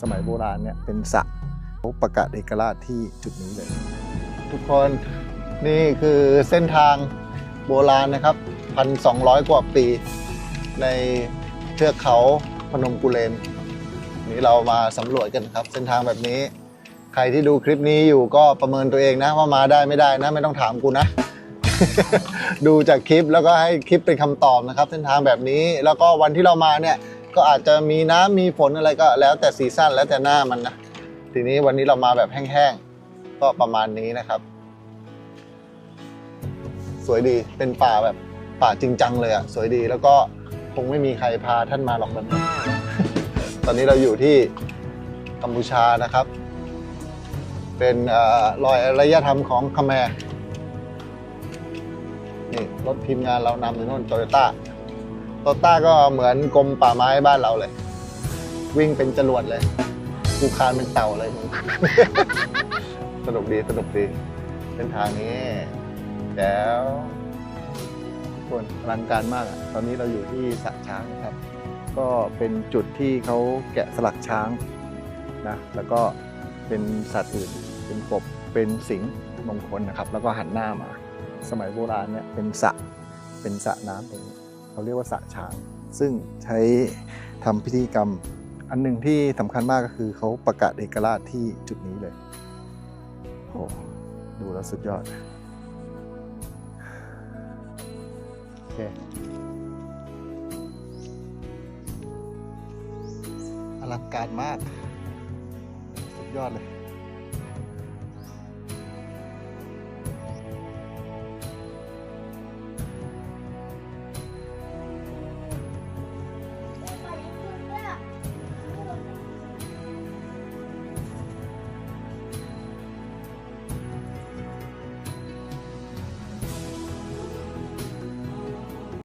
สมัยโบราณเนี่ยเป็นสระเขาประกาศเอกราชที่จุดนี้เลย ทุกคนนี่คือเส้นทางโบราณนะครับ 1,200 กว่าปี ในเทือกเขาพนมกุเลน นี่เรามาสำรวจกันครับ เส้นทางแบบนี้ ใครที่ดูคลิปนี้อยู่ก็ประเมินตัวเองนะ ว่ามาได้ไม่ได้นะ ไม่ต้องถามกูนะ ดูจากคลิปแล้วก็ให้คลิปเป็นคำตอบนะครับ เส้นทางแบบนี้แล้วก็วันที่เรามาเนี่ย ก็อาจจะมีน้ำมีฝนอะไรก็แล้วแต่ซีซั่นแล้วแต่หน้ามันนะทีนี้วันนี้เรามาแบบแห้งๆก็ประมาณนี้นะครับ สวยดีเป็นป่าแบบป่าจริงจังเลยอะสวยดีแล้วก็คงไม่มีใครพาท่านมาหรอกแบบนี้ตอนนี้เราอยู่ที่กัมพูชานะครับ เป็นอรอยอารยธรรมของคาแมรนี่รถทีมงานเรานำอยู่โน่นโตโยต้า ตโยต้าก็เหมือนกรมป่าไม้บ้านเราเลย วิ่งเป็นจรวดเลยกูคานเป็นเต่าเลยมึง สนุกดีสนุกดีเส้นทางนี้ แล้วคนอลังการมากอะตอนนี้เราอยู่ที่สระช้างนะครับ ก็เป็นจุดที่เขาแกะสลักช้างนะแล้วก็เป็นสัตว์อื่นเป็นกบเป็นสิงห์มงคลนะครับ แล้วก็หันหน้ามา สมัยโบราณเนี่ยเป็นสระเป็นสระน้ำตรงนี้ เขาเรียกว่าสระช้างซึ่งใช้ทำพิธีกรรม อันหนึ่งที่สำคัญมากก็คือเขาประกาศเอกราชที่จุดนี้เลยโอ้ดูแล้วสุดยอดโอเคอลังการมาก สุดยอดเลย